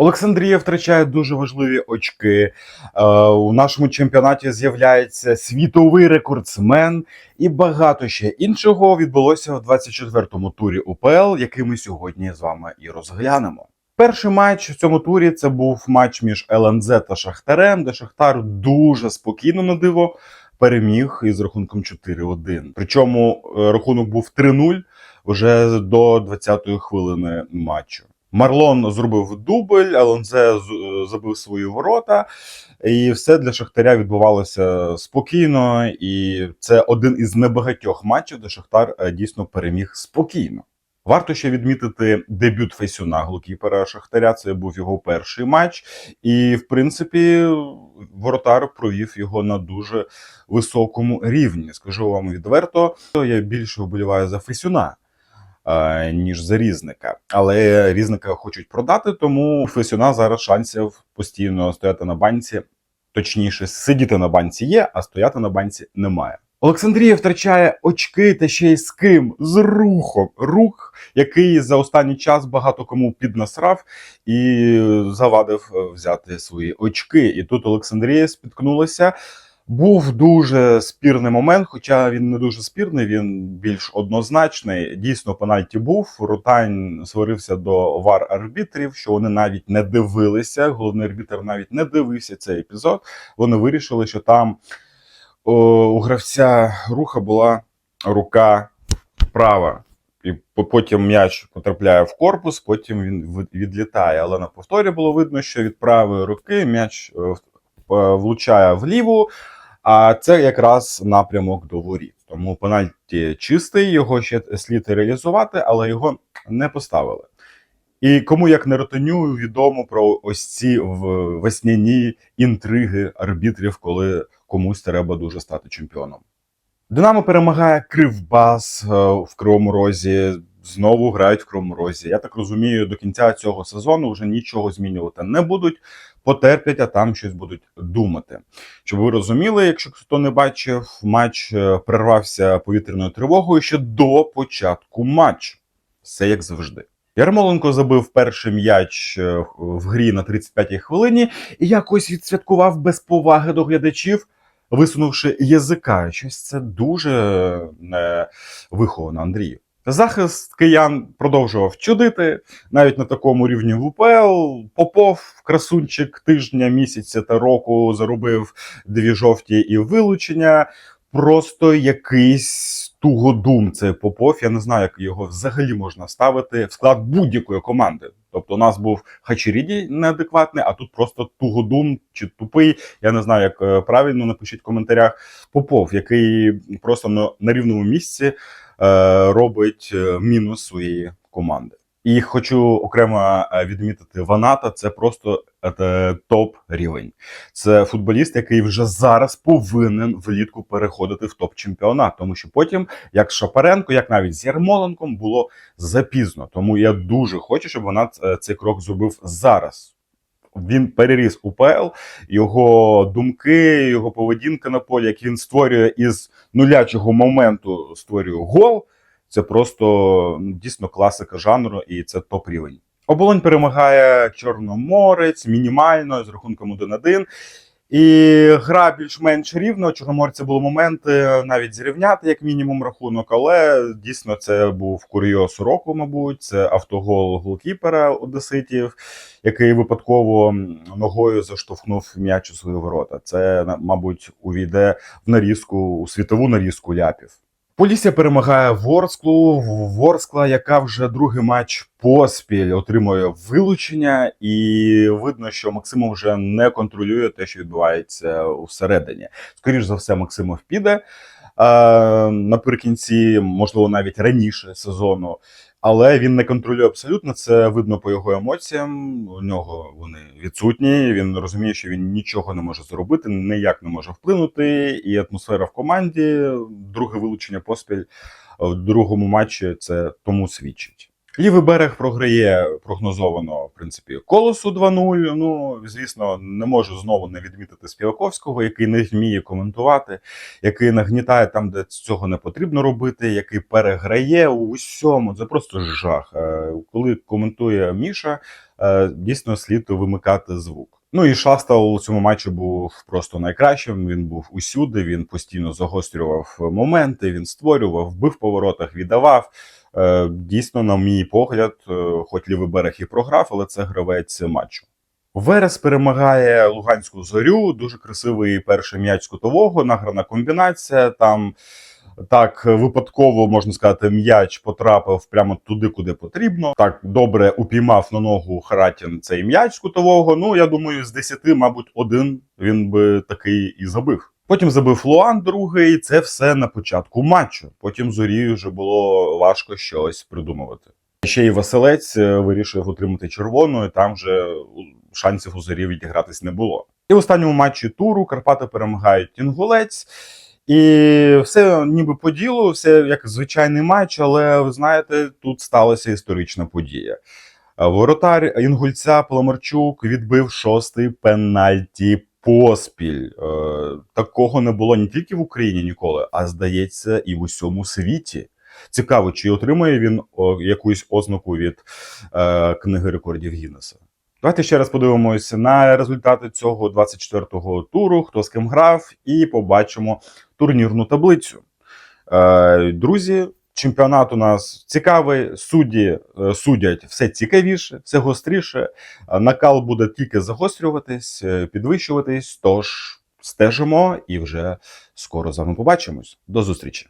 Олександрія втрачає дуже важливі очки. Е, у нашому чемпіонаті з'являється світовий рекордсмен і багато ще іншого відбулося в 24-му турі УПЛ, який ми сьогодні з вами і розглянемо. Перший матч в цьому турі це був матч між ЛНЗ та Шахтарем, де Шахтар дуже спокійно на диво переміг із рахунком 4-1. Причому е, рахунок був 3-0 вже до 20-ї хвилини матчу. Марлон зробив дубль, ЛНЗ з- забив свої ворота, і все для Шахтаря відбувалося спокійно. І це один із небагатьох матчів, де Шахтар е, дійсно переміг спокійно. Варто ще відмітити дебют Фейсюна, голкіпера Шахтаря. Це був його перший матч, і в принципі воротар провів його на дуже високому рівні. Скажу вам відверто, я більше вболіваю за Фейсюна е, ніж за різника. Але різника хочуть продати, тому Фесюна зараз шансів постійно стояти на банці. Точніше, сидіти на банці є, а стояти на банці немає. Олександрія втрачає очки та ще й з ким? З рухом. Рух, який за останній час багато кому піднасрав і завадив е, взяти свої очки. І тут Олександрія спіткнулася. Був дуже спірний момент, хоча він не дуже спірний, він більш однозначний. Дійсно, пенальті був. Рутань сварився до вар арбітрів, що вони навіть не дивилися. Головний арбітр навіть не дивився цей епізод. Вони вирішили, що там о, у гравця руха була рука права. І по- потім м'яч потрапляє в корпус, потім він відлітає. Але на повторі було видно, що від правої руки м'яч е, е, влучає вліву, а це якраз напрямок до воріт. Тому пенальті чистий, його ще слід реалізувати, але його не поставили. І кому як не ротаню, відомо про ось ці весняні інтриги арбітрів, коли комусь треба дуже стати чемпіоном. Динамо перемагає Кривбас е, в Кривому Розі. Знову грають в Кривому Розі. Я так розумію, до кінця цього сезону вже нічого змінювати не будуть, потерпять, а там щось будуть думати. Щоб ви розуміли, якщо хто не бачив, матч е, перервався повітряною тривогою ще до початку матчу. Все як завжди. Ярмоленко забив перший м'яч е, в грі на 35-й хвилині і якось відсвяткував без поваги до глядачів, висунувши язика. Щось це дуже не виховано Андрію. Захист киян продовжував чудити навіть на такому рівні в УПЛ. Попов, красунчик тижня, місяця та року заробив дві жовті і вилучення. Просто якийсь тугодум це Попов. Я не знаю, як його взагалі можна ставити в склад будь-якої команди. Тобто, у нас був Хачеріді неадекватний, а тут просто тугодум чи тупий. Я не знаю, як е, правильно напишіть в коментарях. Попов, який просто на, рівному місці робить е, мінус своєї команди. І хочу окремо е, відмітити Ваната. Це просто е, топ рівень. Це футболіст, який вже зараз повинен влітку переходити в топ чемпіонат, тому що потім, як з Шапаренко, як навіть з Ярмоленком, було запізно. Тому я дуже хочу, щоб вона е, цей крок зробив зараз. Він переріс УПЛ, його думки, його поведінка на полі, як він створює із нулячого моменту, створює гол. Це просто ну, дійсно класика жанру, і це топ рівень. Оболонь перемагає Чорноморець мінімально з рахунком 1-1. І гра більш-менш рівно. Чорноморці були моменти навіть зрівняти, як мінімум, рахунок, але дійсно це був курйоз року, мабуть. Це автогол голкіпера Одеситів, який випадково ногою заштовхнув м'яч у свої ворота. Це, мабуть, увійде в нарізку, у світову нарізку ляпів. Полісся перемагає Ворсклу. Ворскла, яка вже другий матч поспіль отримує вилучення, і видно, що Максимов вже не контролює те, що відбувається всередині. Скоріше за все, Максимов піде наприкінці, можливо, навіть раніше сезону. Але він не контролює абсолютно. Це видно по його емоціям. У нього вони відсутні. Він розуміє, що він нічого не може зробити, ніяк не може вплинути. І атмосфера в команді, друге вилучення поспіль в другому матчі це тому свідчить. Лівий берег програє прогнозовано, в принципі, колосу 2-0. Ну, звісно, не можу знову не відмітити Співаковського, який не вміє коментувати, який нагнітає там, де цього не потрібно робити, який переграє у усьому. Це просто жах. Е, Коли коментує Міша, е, дійсно слід вимикати звук. Ну і Шаста у цьому матчі був просто найкращим. Він був усюди. Він постійно загострював моменти. Він створював, бив поворотах, віддавав. Е, Дійсно, на мій погляд, е, хоч лівий берег і програв, але це гравець матчу. Верес перемагає Луганську зорю. Дуже красивий перший м'яч кутового, награна комбінація. Там так випадково можна сказати, м'яч потрапив прямо туди, куди потрібно. Так добре упіймав на ногу Харатін цей м'яч кутового. Ну я думаю, з 10, мабуть, один він би такий і забив. Потім забив Луан другий. Це все на початку матчу. Потім зорі вже було важко щось придумувати. Ще й Василець е, вирішив отримати червону, і там вже шансів у зорі відігратись не було. І в останньому матчі туру Карпати перемагають Інгулець. І все ніби по ділу, все як звичайний матч, але ви знаєте, тут сталася історична подія. Воротар Інгульця Паламарчук відбив шостий пенальті поспіль. Е, Такого не було не тільки в Україні ніколи, а здається, і в усьому світі. Цікаво, чи отримає він якусь ознаку від е, книги рекордів Гіннеса. Давайте ще раз подивимося на результати цього 24-го туру, хто з ким грав, і побачимо турнірну таблицю. Е, друзі, чемпіонат у нас цікавий. Судді е, судять все цікавіше, все гостріше. Е, Накал буде тільки загострюватись, е, підвищуватись. Тож стежимо і вже скоро з вами побачимось. До зустрічі!